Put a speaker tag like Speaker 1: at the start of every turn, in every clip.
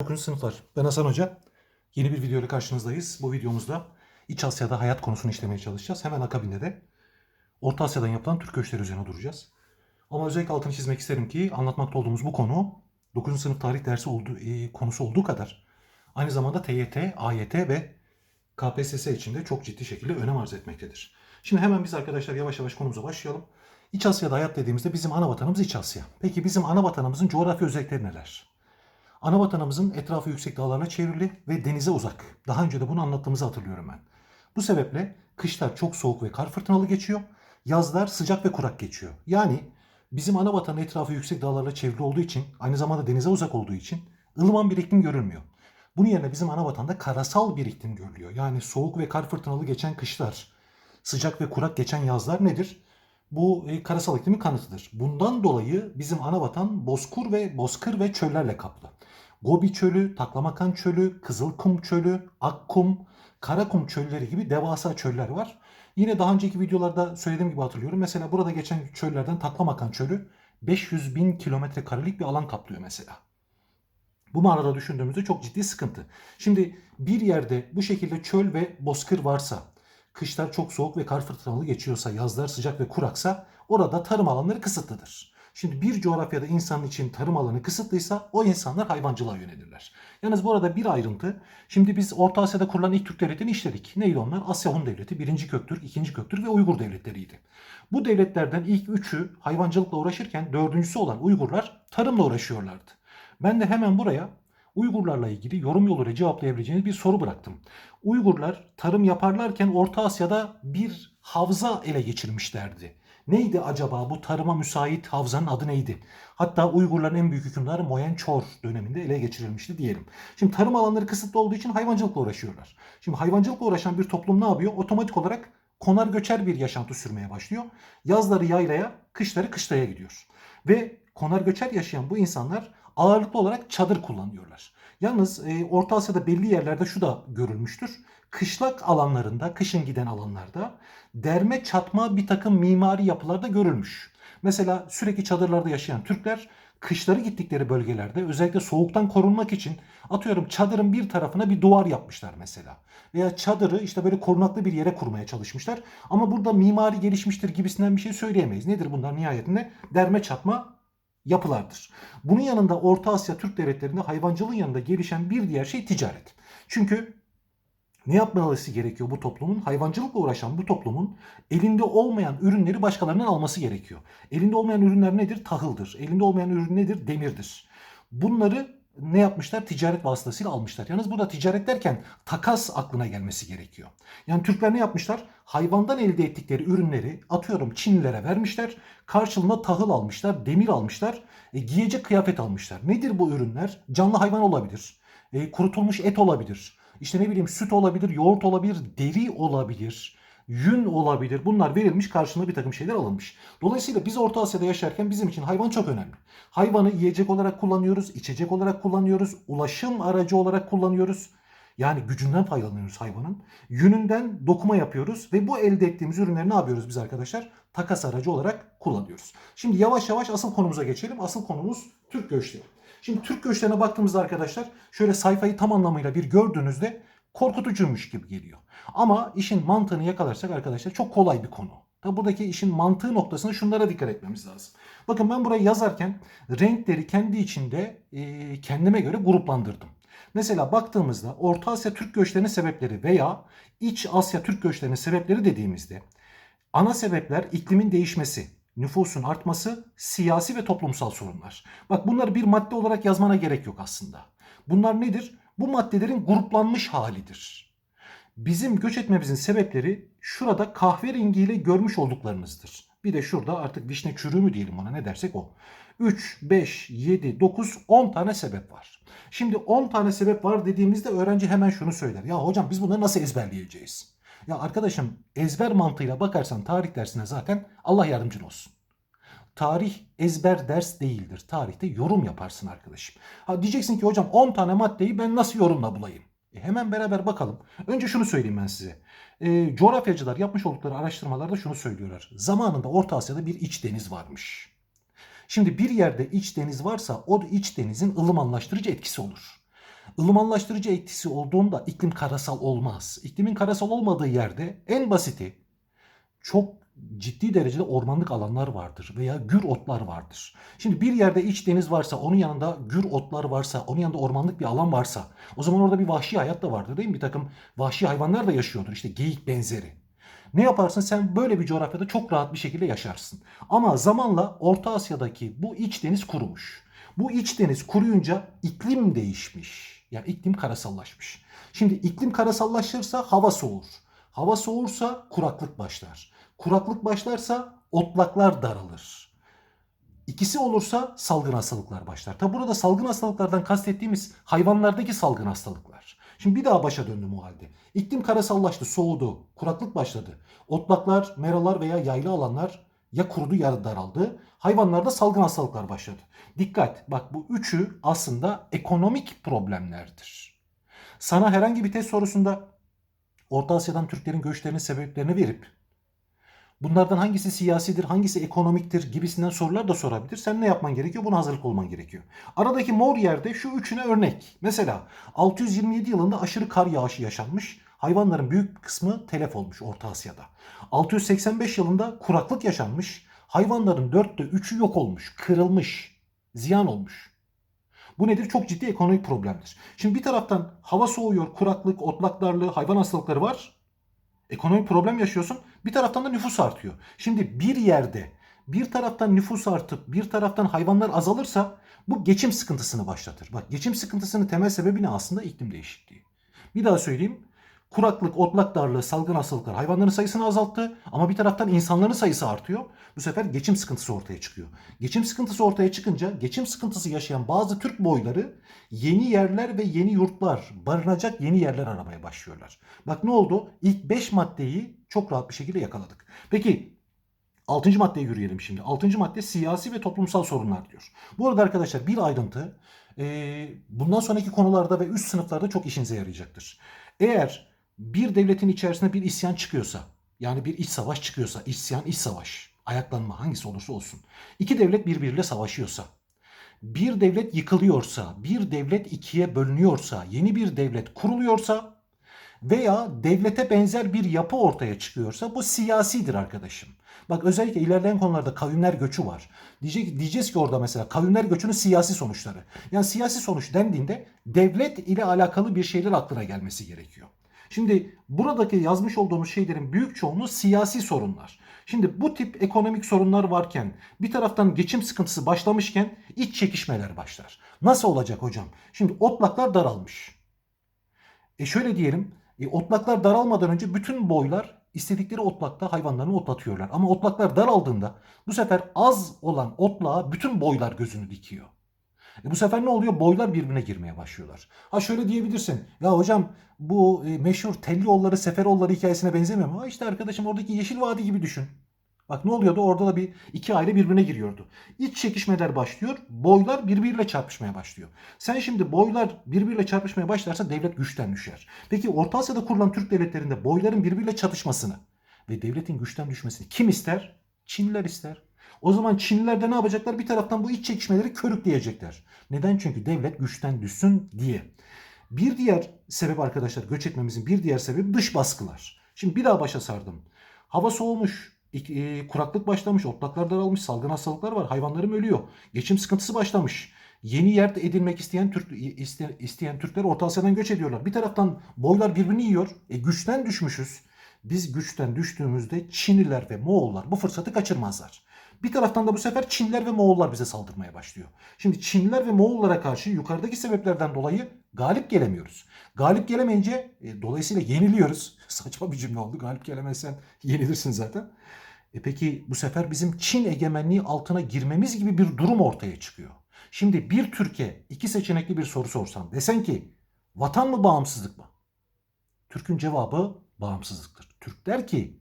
Speaker 1: 9. sınıflar. Ben Hasan Hoca. Yeni bir video ile karşınızdayız. Bu videomuzda İç Asya'da hayat konusunu işlemeye çalışacağız. Hemen akabinde de Orta Asya'dan yapılan Türk göçleri üzerine duracağız. Ama özellikle altını çizmek isterim ki anlatmakta olduğumuz bu konu 9. sınıf tarih dersi olduğu, e, konusu olduğu kadar aynı zamanda TYT, AYT ve KPSS için de çok ciddi şekilde önem arz etmektedir. Şimdi hemen biz arkadaşlar yavaş yavaş konumuza başlayalım. İç Asya'da hayat dediğimizde bizim ana vatanımız İç Asya. Peki bizim ana vatanımızın coğrafi özellikleri neler? Ana vatanımızın etrafı yüksek dağlarla çevrili ve denize uzak. Daha önce de bunu anlattığımızı hatırlıyorum ben. Bu sebeple kışlar çok soğuk ve kar fırtınalı geçiyor. Yazlar sıcak ve kurak geçiyor. Yani bizim ana vatanın etrafı yüksek dağlarla çevrili olduğu için, aynı zamanda denize uzak olduğu için ılıman bir iklim görülmüyor. Bunun yerine bizim ana vatanda karasal bir iklim görülüyor. Yani soğuk ve kar fırtınalı geçen kışlar, sıcak ve kurak geçen yazlar nedir? Bu e, karasal iklimin kanıtıdır. Bundan dolayı bizim ana vatan bozkur ve bozkır ve çöllerle kaplı. Gobi Çölü, Taklamakan Çölü, Kızılkum Çölü, Akkum, Karakum çölleri gibi devasa çöller var. Yine daha önceki videolarda söylediğim gibi hatırlıyorum. Mesela burada geçen çöllerden Taklamakan Çölü 500 bin kilometre karelik bir alan kaplıyor mesela. Bu manada düşündüğümüzde çok ciddi sıkıntı. Şimdi bir yerde bu şekilde çöl ve bozkır varsa, kışlar çok soğuk ve kar fırtınalı geçiyorsa, yazlar sıcak ve kuraksa orada tarım alanları kısıtlıdır. Şimdi bir coğrafyada insan için tarım alanı kısıtlıysa o insanlar hayvancılığa yönelirler. Yalnız bu arada bir ayrıntı. Şimdi biz Orta Asya'da kurulan ilk Türk devletini işledik. Neydi onlar? Asya Hun Devleti, birinci Köktürk, ikinci Köktürk ve Uygur devletleriydi. Bu devletlerden ilk üçü hayvancılıkla uğraşırken dördüncüsü olan Uygurlar tarımla uğraşıyorlardı. Ben de hemen buraya Uygurlarla ilgili yorum yoluyla cevaplayabileceğiniz bir soru bıraktım. Uygurlar tarım yaparlarken Orta Asya'da bir havza ele geçirmişlerdi. Neydi acaba bu tarıma müsait havzanın adı neydi? Hatta Uygurların en büyük hükümdarı Moyen Chor döneminde ele geçirilmişti diyelim. Şimdi tarım alanları kısıtlı olduğu için hayvancılıkla uğraşıyorlar. Şimdi hayvancılıkla uğraşan bir toplum ne yapıyor? Otomatik olarak konar göçer bir yaşantı sürmeye başlıyor. Yazları yaylaya, kışları kışlaya gidiyor. Ve konar göçer yaşayan bu insanlar ağırlıklı olarak çadır kullanıyorlar. Yalnız e, Orta Asya'da belli yerlerde şu da görülmüştür. Kışlak alanlarında, kışın giden alanlarda derme çatma bir takım mimari yapılar da görülmüş. Mesela sürekli çadırlarda yaşayan Türkler kışları gittikleri bölgelerde özellikle soğuktan korunmak için atıyorum çadırın bir tarafına bir duvar yapmışlar mesela. Veya çadırı işte böyle korunaklı bir yere kurmaya çalışmışlar. Ama burada mimari gelişmiştir gibisinden bir şey söyleyemeyiz. Nedir bunlar nihayetinde? Derme çatma yapılardır. Bunun yanında Orta Asya Türk devletlerinde hayvancılığın yanında gelişen bir diğer şey ticaret. Çünkü ne yapmalısı gerekiyor bu toplumun? Hayvancılıkla uğraşan bu toplumun elinde olmayan ürünleri başkalarının alması gerekiyor. Elinde olmayan ürünler nedir? Tahıldır. Elinde olmayan ürün nedir? Demirdir. Bunları ne yapmışlar? Ticaret vasıtasıyla almışlar. Yalnız burada ticaret derken takas aklına gelmesi gerekiyor. Yani Türkler ne yapmışlar? Hayvandan elde ettikleri ürünleri atıyorum Çinlilere vermişler. Karşılığında tahıl almışlar, demir almışlar, e, giyecek kıyafet almışlar. Nedir bu ürünler? Canlı hayvan olabilir, e, kurutulmuş et olabilir, işte ne bileyim süt olabilir, yoğurt olabilir, deri olabilir yün olabilir. Bunlar verilmiş karşılığında bir takım şeyler alınmış. Dolayısıyla biz Orta Asya'da yaşarken bizim için hayvan çok önemli. Hayvanı yiyecek olarak kullanıyoruz, içecek olarak kullanıyoruz, ulaşım aracı olarak kullanıyoruz. Yani gücünden faydalanıyoruz hayvanın. Yününden dokuma yapıyoruz ve bu elde ettiğimiz ürünleri ne yapıyoruz biz arkadaşlar? Takas aracı olarak kullanıyoruz. Şimdi yavaş yavaş asıl konumuza geçelim. Asıl konumuz Türk göçleri. Şimdi Türk göçlerine baktığımızda arkadaşlar şöyle sayfayı tam anlamıyla bir gördüğünüzde korkutucuymuş gibi geliyor. Ama işin mantığını yakalarsak arkadaşlar çok kolay bir konu. Tabi buradaki işin mantığı noktasında şunlara dikkat etmemiz lazım. Bakın ben burayı yazarken renkleri kendi içinde e, kendime göre gruplandırdım. Mesela baktığımızda Orta Asya Türk göçlerinin sebepleri veya İç Asya Türk göçlerinin sebepleri dediğimizde ana sebepler iklimin değişmesi, nüfusun artması, siyasi ve toplumsal sorunlar. Bak bunları bir madde olarak yazmana gerek yok aslında. Bunlar nedir? Bu maddelerin gruplanmış halidir. Bizim göç etmemizin sebepleri şurada kahverengiyle görmüş olduklarınızdır. Bir de şurada artık vişne çürüğü mü diyelim ona ne dersek o. 3, 5, 7, 9, 10 tane sebep var. Şimdi 10 tane sebep var dediğimizde öğrenci hemen şunu söyler. Ya hocam biz bunları nasıl ezberleyeceğiz? Ya arkadaşım ezber mantığıyla bakarsan tarih dersine zaten Allah yardımcın olsun. Tarih ezber ders değildir. Tarihte yorum yaparsın arkadaşım. Ha diyeceksin ki hocam 10 tane maddeyi ben nasıl yorumla bulayım? E hemen beraber bakalım. Önce şunu söyleyeyim ben size. E, coğrafyacılar yapmış oldukları araştırmalarda şunu söylüyorlar. Zamanında Orta Asya'da bir iç deniz varmış. Şimdi bir yerde iç deniz varsa o iç denizin ılımanlaştırıcı etkisi olur. Ilımanlaştırıcı etkisi olduğunda iklim karasal olmaz. İklimin karasal olmadığı yerde en basiti çok ciddi derecede ormanlık alanlar vardır veya gür otlar vardır. Şimdi bir yerde iç deniz varsa, onun yanında gür otlar varsa, onun yanında ormanlık bir alan varsa, o zaman orada bir vahşi hayat da vardır değil mi? Bir takım vahşi hayvanlar da yaşıyordur. İşte geyik benzeri. Ne yaparsın? Sen böyle bir coğrafyada çok rahat bir şekilde yaşarsın. Ama zamanla Orta Asya'daki bu iç deniz kurumuş. Bu iç deniz kuruyunca iklim değişmiş. Yani iklim karasallaşmış. Şimdi iklim karasallaşırsa hava soğur. Hava soğursa kuraklık başlar. Kuraklık başlarsa otlaklar daralır. İkisi olursa salgın hastalıklar başlar. Tabi burada salgın hastalıklardan kastettiğimiz hayvanlardaki salgın hastalıklar. Şimdi bir daha başa döndüm o halde. İklim karasallaştı, soğudu, kuraklık başladı. Otlaklar, meralar veya yaylı alanlar ya kurudu ya daraldı. Hayvanlarda salgın hastalıklar başladı. Dikkat bak bu üçü aslında ekonomik problemlerdir. Sana herhangi bir test sorusunda Orta Asya'dan Türklerin göçlerinin sebeplerini verip bunlardan hangisi siyasidir, hangisi ekonomiktir gibisinden sorular da sorabilir. Sen ne yapman gerekiyor? Buna hazırlık olman gerekiyor. Aradaki mor yerde şu üçüne örnek. Mesela 627 yılında aşırı kar yağışı yaşanmış. Hayvanların büyük kısmı telef olmuş Orta Asya'da. 685 yılında kuraklık yaşanmış. Hayvanların dörtte üçü yok olmuş, kırılmış, ziyan olmuş. Bu nedir? Çok ciddi ekonomik problemdir. Şimdi bir taraftan hava soğuyor, kuraklık, otlak darlığı, hayvan hastalıkları var. Ekonomik problem yaşıyorsun. Bir taraftan da nüfus artıyor. Şimdi bir yerde bir taraftan nüfus artıp bir taraftan hayvanlar azalırsa bu geçim sıkıntısını başlatır. Bak geçim sıkıntısının temel sebebi ne aslında? iklim değişikliği. Bir daha söyleyeyim. Kuraklık, otlak darlığı, salgın hastalıklar hayvanların sayısını azalttı ama bir taraftan insanların sayısı artıyor. Bu sefer geçim sıkıntısı ortaya çıkıyor. Geçim sıkıntısı ortaya çıkınca geçim sıkıntısı yaşayan bazı Türk boyları yeni yerler ve yeni yurtlar, barınacak yeni yerler aramaya başlıyorlar. Bak ne oldu? İlk 5 maddeyi çok rahat bir şekilde yakaladık. Peki 6. maddeye yürüyelim şimdi. 6. madde siyasi ve toplumsal sorunlar diyor. Bu arada arkadaşlar bir ayrıntı bundan sonraki konularda ve üst sınıflarda çok işinize yarayacaktır. Eğer bir devletin içerisinde bir isyan çıkıyorsa, yani bir iç savaş çıkıyorsa, isyan, iç savaş, ayaklanma hangisi olursa olsun. iki devlet birbiriyle savaşıyorsa, bir devlet yıkılıyorsa, bir devlet ikiye bölünüyorsa, yeni bir devlet kuruluyorsa veya devlete benzer bir yapı ortaya çıkıyorsa bu siyasidir arkadaşım. Bak özellikle ilerleyen konularda kavimler göçü var. Diyecek, diyeceğiz ki orada mesela kavimler göçünün siyasi sonuçları. Yani siyasi sonuç dendiğinde devlet ile alakalı bir şeyler aklına gelmesi gerekiyor. Şimdi buradaki yazmış olduğumuz şeylerin büyük çoğunluğu siyasi sorunlar. Şimdi bu tip ekonomik sorunlar varken bir taraftan geçim sıkıntısı başlamışken iç çekişmeler başlar. Nasıl olacak hocam? Şimdi otlaklar daralmış. E şöyle diyelim e, otlaklar daralmadan önce bütün boylar istedikleri otlakta hayvanlarını otlatıyorlar. Ama otlaklar daraldığında bu sefer az olan otlağa bütün boylar gözünü dikiyor. E bu sefer ne oluyor? Boylar birbirine girmeye başlıyorlar. Ha şöyle diyebilirsin. Ya hocam bu e, meşhur Tellioğulları, Seferoğulları hikayesine benzemiyor mu? Ha işte arkadaşım oradaki Yeşil Vadi gibi düşün. Bak ne oluyordu? Orada da bir iki aile birbirine giriyordu. İç çekişmeler başlıyor. Boylar birbiriyle çarpışmaya başlıyor. Sen şimdi boylar birbiriyle çarpışmaya başlarsa devlet güçten düşer. Peki Orta Asya'da kurulan Türk devletlerinde boyların birbiriyle çatışmasını ve devletin güçten düşmesini kim ister? Çinliler ister. O zaman Çinliler de ne yapacaklar? Bir taraftan bu iç çekişmeleri körükleyecekler. Neden? Çünkü devlet güçten düşsün diye. Bir diğer sebep arkadaşlar göç etmemizin bir diğer sebebi dış baskılar. Şimdi bir daha başa sardım. Hava soğumuş, e, kuraklık başlamış, otlaklar daralmış, salgın hastalıklar var, hayvanlarım ölüyor. Geçim sıkıntısı başlamış. Yeni yer edilmek isteyen Türk isteyen, isteyen Türkler Orta Asya'dan göç ediyorlar. Bir taraftan boylar birbirini yiyor. E, güçten düşmüşüz. Biz güçten düştüğümüzde Çinliler ve Moğollar bu fırsatı kaçırmazlar. Bir taraftan da bu sefer Çinler ve Moğollar bize saldırmaya başlıyor. Şimdi Çinliler ve Moğollara karşı yukarıdaki sebeplerden dolayı galip gelemiyoruz. Galip gelemeyince e, dolayısıyla yeniliyoruz. Saçma bir cümle oldu. Galip gelemezsen yenilirsin zaten. E peki bu sefer bizim Çin egemenliği altına girmemiz gibi bir durum ortaya çıkıyor. Şimdi bir Türkiye iki seçenekli bir soru sorsam desen ki vatan mı bağımsızlık mı? Türk'ün cevabı bağımsızlıktır. Türk der ki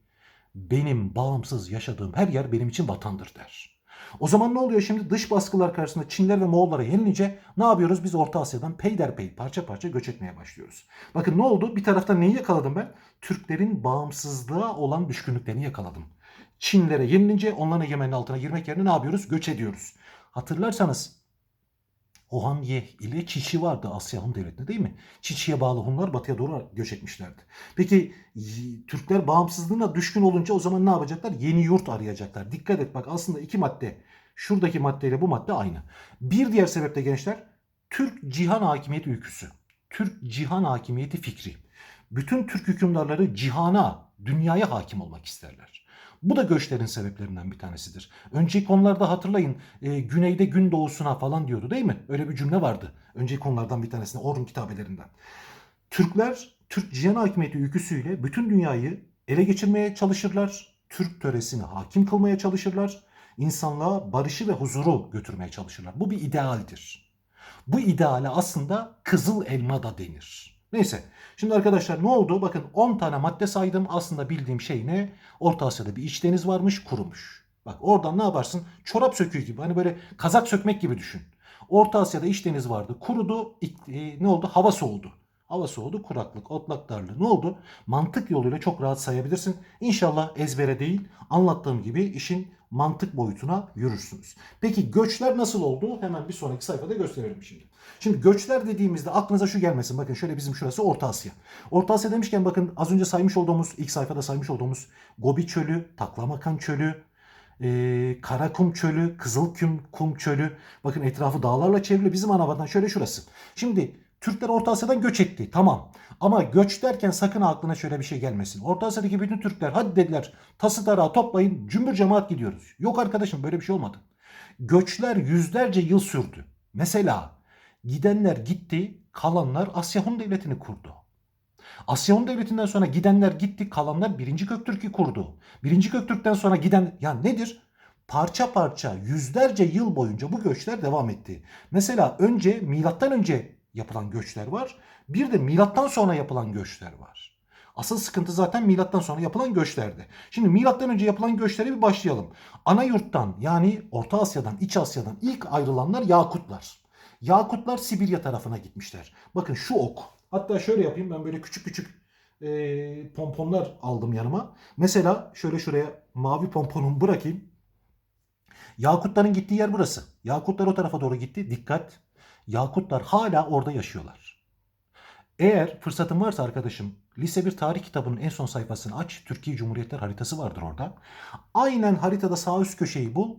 Speaker 1: benim bağımsız yaşadığım her yer benim için vatandır der. O zaman ne oluyor şimdi? Dış baskılar karşısında Çinler ve Moğollara yenilince ne yapıyoruz? Biz Orta Asya'dan peyderpey parça parça göç etmeye başlıyoruz. Bakın ne oldu? Bir taraftan neyi yakaladım ben? Türklerin bağımsızlığa olan düşkünlüklerini yakaladım. Çinlere yenilince onların egemenliği altına girmek yerine ne yapıyoruz? Göç ediyoruz. Hatırlarsanız Ohanye ile Çiçi vardı Asya Hun Devleti'nde değil mi? Çiçi'ye bağlı Hunlar batıya doğru göç etmişlerdi. Peki Türkler bağımsızlığına düşkün olunca o zaman ne yapacaklar? Yeni yurt arayacaklar. Dikkat et bak aslında iki madde şuradaki maddeyle bu madde aynı. Bir diğer sebep de gençler Türk cihan hakimiyeti öyküsü. Türk cihan hakimiyeti fikri. Bütün Türk hükümdarları cihana, dünyaya hakim olmak isterler. Bu da göçlerin sebeplerinden bir tanesidir. Önceki konularda hatırlayın e, güneyde gün doğusuna falan diyordu değil mi? Öyle bir cümle vardı. Önceki konulardan bir tanesinde Orhun kitabelerinden. Türkler Türk cihan hakimiyeti öyküsüyle bütün dünyayı ele geçirmeye çalışırlar. Türk töresini hakim kılmaya çalışırlar. İnsanlığa barışı ve huzuru götürmeye çalışırlar. Bu bir idealdir. Bu ideale aslında kızıl elma da denir. Neyse. Şimdi arkadaşlar ne oldu? Bakın 10 tane madde saydım. Aslında bildiğim şey ne? Orta Asya'da bir iç deniz varmış kurumuş. Bak oradan ne yaparsın? Çorap söküğü gibi. Hani böyle kazak sökmek gibi düşün. Orta Asya'da iç deniz vardı. Kurudu. e, ne oldu? Hava soğudu. Hava soğudu. Kuraklık, otlak darlığı. Ne oldu? Mantık yoluyla çok rahat sayabilirsin. İnşallah ezbere değil anlattığım gibi işin mantık boyutuna yürürsünüz. Peki göçler nasıl oldu? Hemen bir sonraki sayfada gösterelim şimdi. Şimdi göçler dediğimizde aklınıza şu gelmesin. Bakın şöyle bizim şurası Orta Asya. Orta Asya demişken bakın az önce saymış olduğumuz, ilk sayfada saymış olduğumuz Gobi Çölü, Taklamakan Çölü, e, Karakum Çölü, Kızılkum Kum Çölü. Bakın etrafı dağlarla çevrili bizim ana vatan şöyle şurası. Şimdi Türkler Orta Asya'dan göç etti. Tamam. Ama göç derken sakın aklına şöyle bir şey gelmesin. Orta Asya'daki bütün Türkler hadi dediler tası tarağı toplayın cümbür cemaat gidiyoruz. Yok arkadaşım böyle bir şey olmadı. Göçler yüzlerce yıl sürdü. Mesela gidenler gitti kalanlar Asya Hun Devleti'ni kurdu. Asya Hun Devleti'nden sonra gidenler gitti kalanlar 1. Göktürk'ü kurdu. 1. Göktürk'ten sonra giden ya nedir? Parça parça yüzlerce yıl boyunca bu göçler devam etti. Mesela önce milattan önce yapılan göçler var. Bir de milattan sonra yapılan göçler var. Asıl sıkıntı zaten milattan sonra yapılan göçlerde. Şimdi milattan önce yapılan göçlere bir başlayalım. Ana yurttan yani Orta Asya'dan, İç Asya'dan ilk ayrılanlar Yakutlar. Yakutlar Sibirya tarafına gitmişler. Bakın şu ok. Hatta şöyle yapayım ben böyle küçük küçük e, pomponlar aldım yanıma. Mesela şöyle şuraya mavi pomponumu bırakayım. Yakutların gittiği yer burası. Yakutlar o tarafa doğru gitti. Dikkat. Yakutlar hala orada yaşıyorlar. Eğer fırsatın varsa arkadaşım lise bir tarih kitabının en son sayfasını aç. Türkiye Cumhuriyetler haritası vardır orada. Aynen haritada sağ üst köşeyi bul.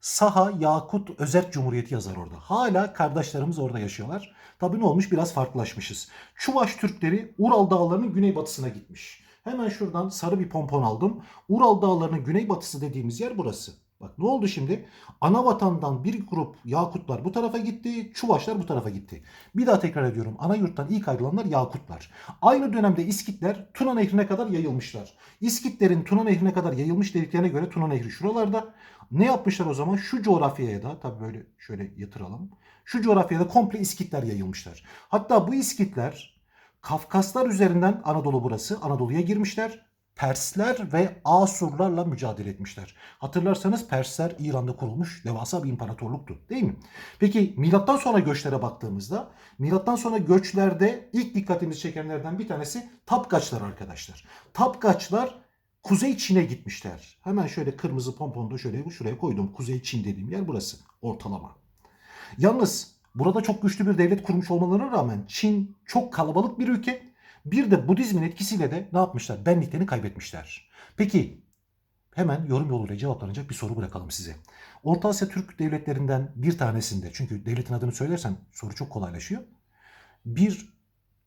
Speaker 1: Saha Yakut Özerk Cumhuriyeti yazar orada. Hala kardeşlerimiz orada yaşıyorlar. Tabii ne olmuş biraz farklılaşmışız. Çuvaş Türkleri Ural Dağları'nın güneybatısına gitmiş. Hemen şuradan sarı bir pompon aldım. Ural Dağları'nın güneybatısı dediğimiz yer burası. Bak ne oldu şimdi? Ana vatandan bir grup Yakutlar bu tarafa gitti, Çuvaşlar bu tarafa gitti. Bir daha tekrar ediyorum. Ana yurttan ilk ayrılanlar Yakutlar. Aynı dönemde İskitler Tuna Nehri'ne kadar yayılmışlar. İskitlerin Tuna Nehri'ne kadar yayılmış dediklerine göre Tuna Nehri şuralarda. Ne yapmışlar o zaman? Şu coğrafyaya da tabii böyle şöyle yatıralım. Şu coğrafyada komple İskitler yayılmışlar. Hatta bu İskitler Kafkaslar üzerinden Anadolu burası. Anadolu'ya girmişler. Persler ve Asurlarla mücadele etmişler. Hatırlarsanız Persler İran'da kurulmuş devasa bir imparatorluktu değil mi? Peki milattan sonra göçlere baktığımızda milattan sonra göçlerde ilk dikkatimizi çekenlerden bir tanesi Tapkaçlar arkadaşlar. Tapkaçlar Kuzey Çin'e gitmişler. Hemen şöyle kırmızı pomponda şöyle şuraya koydum. Kuzey Çin dediğim yer burası. Ortalama. Yalnız burada çok güçlü bir devlet kurmuş olmalarına rağmen Çin çok kalabalık bir ülke. Bir de Budizmin etkisiyle de ne yapmışlar? Benliklerini kaybetmişler. Peki hemen yorum yoluyla cevaplanacak bir soru bırakalım size. Orta Asya Türk devletlerinden bir tanesinde çünkü devletin adını söylersen soru çok kolaylaşıyor. Bir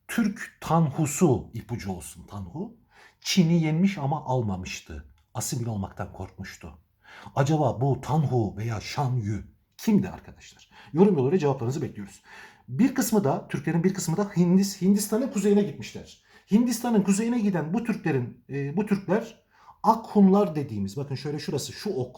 Speaker 1: Türk Tanhusu ipucu olsun Tanhu. Çin'i yenmiş ama almamıştı. Asimil olmaktan korkmuştu. Acaba bu Tanhu veya Shan Yu kimdi arkadaşlar? Yorum yoluyla cevaplarınızı bekliyoruz. Bir kısmı da Türklerin bir kısmı da Hindis, Hindistan'ın kuzeyine gitmişler. Hindistan'ın kuzeyine giden bu Türklerin e, bu Türkler Akhunlar dediğimiz bakın şöyle şurası şu ok.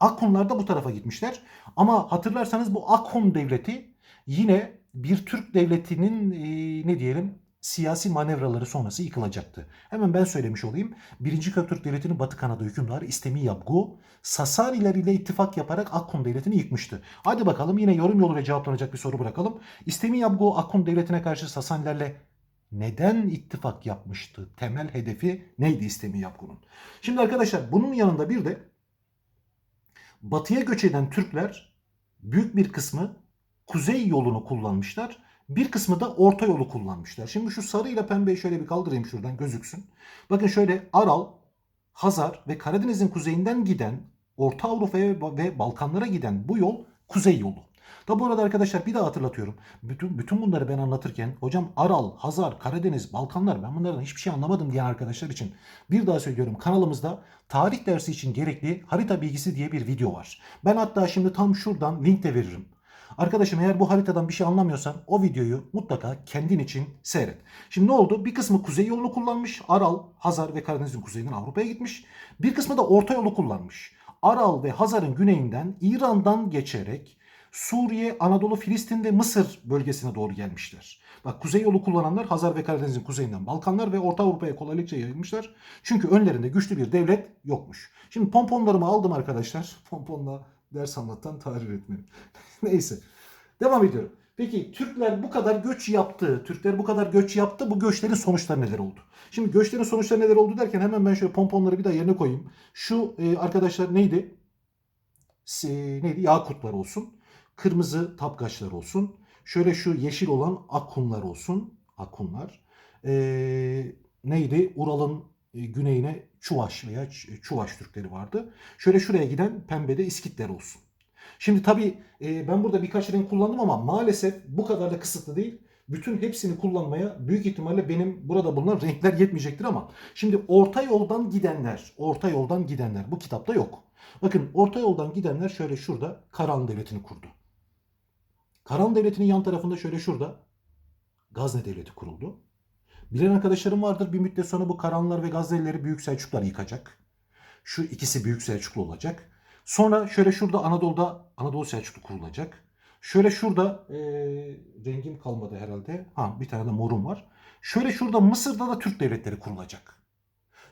Speaker 1: Akhunlar da bu tarafa gitmişler. Ama hatırlarsanız bu Akhun devleti yine bir Türk devletinin e, ne diyelim siyasi manevraları sonrası yıkılacaktı. Hemen ben söylemiş olayım. 1. Köktürk Devleti'nin Batı Kanada hükümdarı İstemi Yabgu Sasaniler ile ittifak yaparak Akkun Devleti'ni yıkmıştı. Hadi bakalım yine yorum yoluyla cevaplanacak bir soru bırakalım. İstemi Yabgu Akkun Devleti'ne karşı Sasanilerle neden ittifak yapmıştı? Temel hedefi neydi İstemi Yabgu'nun? Şimdi arkadaşlar bunun yanında bir de batıya göç eden Türkler büyük bir kısmı kuzey yolunu kullanmışlar. Bir kısmı da orta yolu kullanmışlar. Şimdi şu sarı ile pembeyi şöyle bir kaldırayım şuradan gözüksün. Bakın şöyle Aral, Hazar ve Karadeniz'in kuzeyinden giden Orta Avrupa'ya ve Balkanlara giden bu yol kuzey yolu. Tabi bu arada arkadaşlar bir daha hatırlatıyorum. Bütün, bütün bunları ben anlatırken hocam Aral, Hazar, Karadeniz, Balkanlar ben bunlardan hiçbir şey anlamadım diyen arkadaşlar için bir daha söylüyorum kanalımızda tarih dersi için gerekli harita bilgisi diye bir video var. Ben hatta şimdi tam şuradan link de veririm. Arkadaşım eğer bu haritadan bir şey anlamıyorsan o videoyu mutlaka kendin için seyret. Şimdi ne oldu? Bir kısmı kuzey yolunu kullanmış. Aral, Hazar ve Karadeniz'in kuzeyinden Avrupa'ya gitmiş. Bir kısmı da orta yolu kullanmış. Aral ve Hazar'ın güneyinden İran'dan geçerek Suriye, Anadolu, Filistin ve Mısır bölgesine doğru gelmişler. Bak kuzey yolu kullananlar Hazar ve Karadeniz'in kuzeyinden Balkanlar ve Orta Avrupa'ya kolaylıkça yayılmışlar. Çünkü önlerinde güçlü bir devlet yokmuş. Şimdi pomponlarımı aldım arkadaşlar. Pomponla ders anlatan tarih öğretmenim. Neyse. Devam ediyorum. Peki Türkler bu kadar göç yaptı. Türkler bu kadar göç yaptı. Bu göçlerin sonuçları neler oldu? Şimdi göçlerin sonuçları neler oldu derken hemen ben şöyle pomponları bir daha yerine koyayım. Şu e, arkadaşlar neydi? E, neydi? Yakutlar olsun. Kırmızı tapkaçlar olsun. Şöyle şu yeşil olan akunlar olsun. Akunlar. E, neydi? Ural'ın güneyine Çuvaş veya Çuvaş Türkleri vardı. Şöyle şuraya giden pembede İskitler olsun. Şimdi tabii e, ben burada birkaç renk kullandım ama maalesef bu kadar da kısıtlı değil. Bütün hepsini kullanmaya büyük ihtimalle benim burada bulunan renkler yetmeyecektir ama şimdi orta yoldan gidenler, orta yoldan gidenler bu kitapta yok. Bakın orta yoldan gidenler şöyle şurada Karan Devleti'ni kurdu. Karan Devleti'nin yan tarafında şöyle şurada Gazne Devleti kuruldu. Bilen arkadaşlarım vardır bir müddet sonra bu Karanlar ve Gaznelileri Büyük Selçuklar yıkacak. Şu ikisi Büyük Selçuklu olacak. Sonra şöyle şurada Anadolu'da Anadolu Selçuklu kurulacak. Şöyle şurada e, rengim kalmadı herhalde. Ha bir tane de morum var. Şöyle şurada Mısır'da da Türk devletleri kurulacak.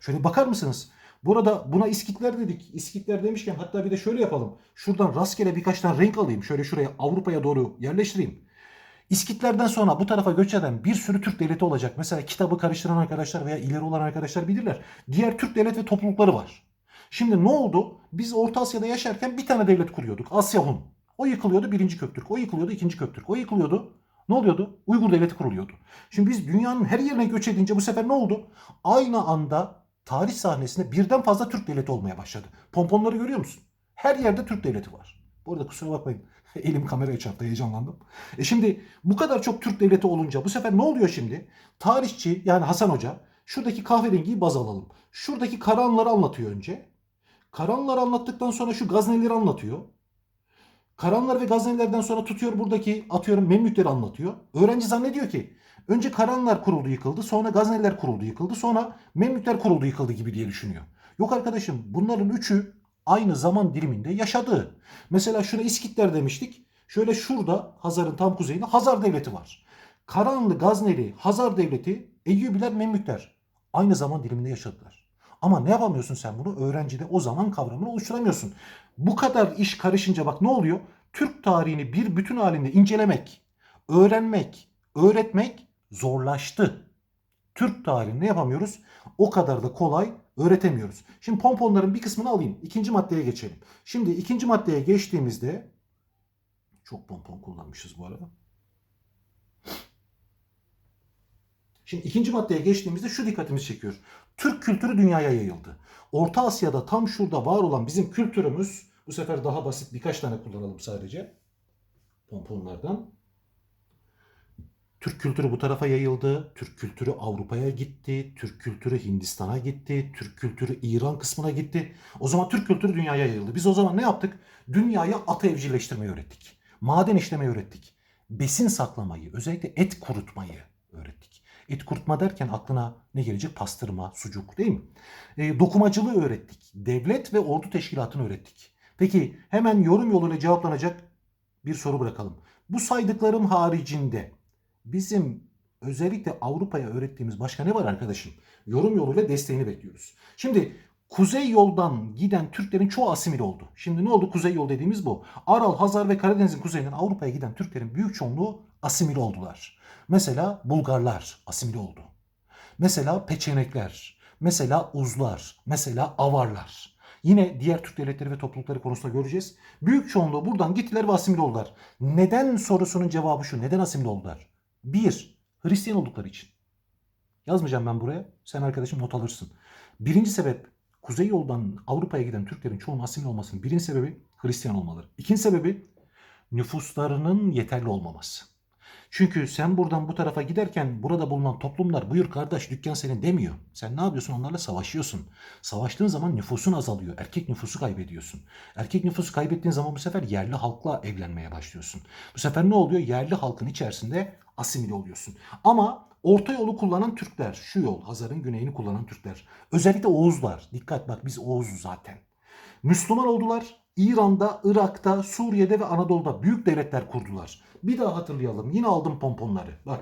Speaker 1: Şöyle bakar mısınız? Burada buna İskitler dedik. İskitler demişken hatta bir de şöyle yapalım. Şuradan rastgele birkaç tane renk alayım. Şöyle şuraya Avrupa'ya doğru yerleştireyim. İskitlerden sonra bu tarafa göç eden bir sürü Türk devleti olacak. Mesela kitabı karıştıran arkadaşlar veya ileri olan arkadaşlar bilirler. Diğer Türk devlet ve toplulukları var. Şimdi ne oldu? Biz Orta Asya'da yaşarken bir tane devlet kuruyorduk. Asya Hun. O yıkılıyordu birinci Köktürk. O yıkılıyordu ikinci Köktürk. O yıkılıyordu. Ne oluyordu? Uygur devleti kuruluyordu. Şimdi biz dünyanın her yerine göç edince bu sefer ne oldu? Aynı anda tarih sahnesinde birden fazla Türk devleti olmaya başladı. Pomponları görüyor musun? Her yerde Türk devleti var. Bu arada kusura bakmayın. Elim kameraya çarptı heyecanlandım. E şimdi bu kadar çok Türk devleti olunca bu sefer ne oluyor şimdi? Tarihçi yani Hasan Hoca şuradaki kahverengiyi baz alalım. Şuradaki karanları anlatıyor önce. Karanlar anlattıktan sonra şu Gaznelileri anlatıyor. Karanlar ve Gaznelilerden sonra tutuyor buradaki atıyorum Memlükleri anlatıyor. Öğrenci zannediyor ki önce Karanlar kuruldu yıkıldı sonra Gazneliler kuruldu yıkıldı sonra Memlükler kuruldu yıkıldı gibi diye düşünüyor. Yok arkadaşım bunların üçü aynı zaman diliminde yaşadı. Mesela şuna İskitler demiştik. Şöyle şurada Hazar'ın tam kuzeyinde Hazar Devleti var. Karanlı, Gazneli, Hazar Devleti, Eyyubiler, Memlükler aynı zaman diliminde yaşadılar. Ama ne yapamıyorsun sen bunu? Öğrencide o zaman kavramını oluşturamıyorsun. Bu kadar iş karışınca bak ne oluyor? Türk tarihini bir bütün halinde incelemek, öğrenmek, öğretmek zorlaştı. Türk tarihini ne yapamıyoruz? O kadar da kolay öğretemiyoruz. Şimdi pomponların bir kısmını alayım. İkinci maddeye geçelim. Şimdi ikinci maddeye geçtiğimizde çok pompon kullanmışız bu arada. Şimdi ikinci maddeye geçtiğimizde şu dikkatimizi çekiyor. Türk kültürü dünyaya yayıldı. Orta Asya'da tam şurada var olan bizim kültürümüz bu sefer daha basit birkaç tane kullanalım sadece. Pomponlardan. Türk kültürü bu tarafa yayıldı. Türk kültürü Avrupa'ya gitti. Türk kültürü Hindistan'a gitti. Türk kültürü İran kısmına gitti. O zaman Türk kültürü dünyaya yayıldı. Biz o zaman ne yaptık? Dünyaya at evcilleştirmeyi öğrettik. Maden işlemeyi öğrettik. Besin saklamayı, özellikle et kurutmayı öğrettik. Et kurutma derken aklına ne gelecek? Pastırma, sucuk değil mi? E, dokumacılığı öğrettik. Devlet ve ordu teşkilatını öğrettik. Peki hemen yorum yoluyla cevaplanacak bir soru bırakalım. Bu saydıklarım haricinde bizim özellikle Avrupa'ya öğrettiğimiz başka ne var arkadaşım? Yorum yoluyla desteğini bekliyoruz. Şimdi Kuzey yoldan giden Türklerin çoğu asimil oldu. Şimdi ne oldu kuzey yol dediğimiz bu. Aral, Hazar ve Karadeniz'in kuzeyinden Avrupa'ya giden Türklerin büyük çoğunluğu asimil oldular. Mesela Bulgarlar asimil oldu. Mesela Peçenekler, mesela Uzlar, mesela Avarlar. Yine diğer Türk devletleri ve toplulukları konusunda göreceğiz. Büyük çoğunluğu buradan gittiler ve asimile oldular. Neden sorusunun cevabı şu. Neden asimile oldular? Bir, Hristiyan oldukları için. Yazmayacağım ben buraya. Sen arkadaşım not alırsın. Birinci sebep Kuzey yoldan Avrupa'ya giden Türklerin çoğunun asimile olmasının birinci sebebi Hristiyan olmaları. İkinci sebebi nüfuslarının yeterli olmaması. Çünkü sen buradan bu tarafa giderken burada bulunan toplumlar buyur kardeş dükkan senin demiyor. Sen ne yapıyorsun onlarla savaşıyorsun. Savaştığın zaman nüfusun azalıyor. Erkek nüfusu kaybediyorsun. Erkek nüfusu kaybettiğin zaman bu sefer yerli halkla evlenmeye başlıyorsun. Bu sefer ne oluyor? Yerli halkın içerisinde asimile oluyorsun. Ama orta yolu kullanan Türkler, şu yol Hazar'ın güneyini kullanan Türkler. Özellikle Oğuzlar. Dikkat bak biz Oğuzuz zaten. Müslüman oldular. İran'da, Irak'ta, Suriye'de ve Anadolu'da büyük devletler kurdular. Bir daha hatırlayalım. Yine aldım pomponları. Bak.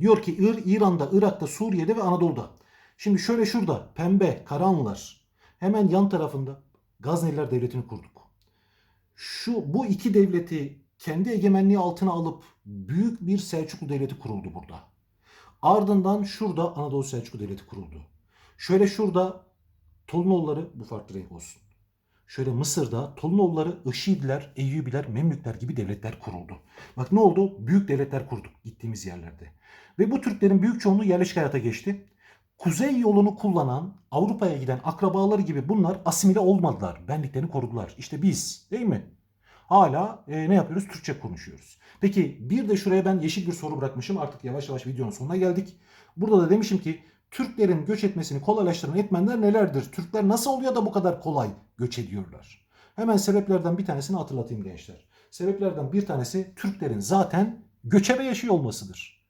Speaker 1: Diyor ki İr, İran'da, Irak'ta, Suriye'de ve Anadolu'da. Şimdi şöyle şurada pembe, Karahanlılar. Hemen yan tarafında Gazneliler Devleti'ni kurduk. Şu bu iki devleti kendi egemenliği altına alıp büyük bir Selçuklu Devleti kuruldu burada. Ardından şurada Anadolu Selçuklu Devleti kuruldu. Şöyle şurada Tolunoğulları bu farklı renk olsun. Şöyle Mısır'da Tolunoğulları, Işidiler, Eyyubiler, Memlükler gibi devletler kuruldu. Bak ne oldu? Büyük devletler kurduk gittiğimiz yerlerde. Ve bu Türklerin büyük çoğunluğu yerleşik hayata geçti. Kuzey yolunu kullanan Avrupa'ya giden akrabaları gibi bunlar asimile olmadılar. Benliklerini korudular. İşte biz değil mi? Hala e, ne yapıyoruz? Türkçe konuşuyoruz. Peki bir de şuraya ben yeşil bir soru bırakmışım. Artık yavaş yavaş videonun sonuna geldik. Burada da demişim ki Türklerin göç etmesini kolaylaştıran etmenler nelerdir? Türkler nasıl oluyor da bu kadar kolay göç ediyorlar? Hemen sebeplerden bir tanesini hatırlatayım gençler. Sebeplerden bir tanesi Türklerin zaten göçebe yaşıyor olmasıdır.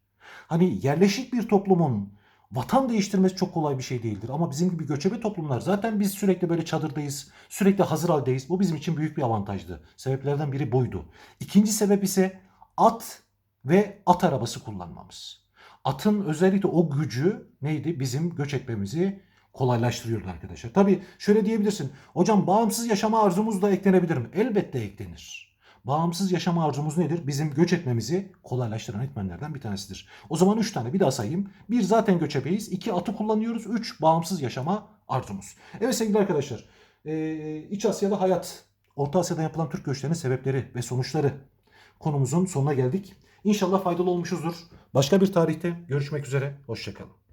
Speaker 1: Hani yerleşik bir toplumun vatan değiştirmesi çok kolay bir şey değildir. Ama bizim gibi göçebe toplumlar zaten biz sürekli böyle çadırdayız, sürekli hazır haldeyiz. Bu bizim için büyük bir avantajdı. Sebeplerden biri buydu. İkinci sebep ise at ve at arabası kullanmamız. Atın özellikle o gücü neydi? Bizim göç etmemizi kolaylaştırıyordu arkadaşlar. Tabii şöyle diyebilirsin. Hocam bağımsız yaşama arzumuz da eklenebilir mi? Elbette eklenir. Bağımsız yaşama arzumuz nedir? Bizim göç etmemizi kolaylaştıran etmenlerden bir tanesidir. O zaman 3 tane bir daha sayayım. Bir zaten göçebeyiz. 2 atı kullanıyoruz. 3 bağımsız yaşama arzumuz. Evet sevgili arkadaşlar. İç Asya'da hayat, Orta Asya'da yapılan Türk göçlerinin sebepleri ve sonuçları konumuzun sonuna geldik. İnşallah faydalı olmuşuzdur. Başka bir tarihte görüşmek üzere. Hoşçakalın.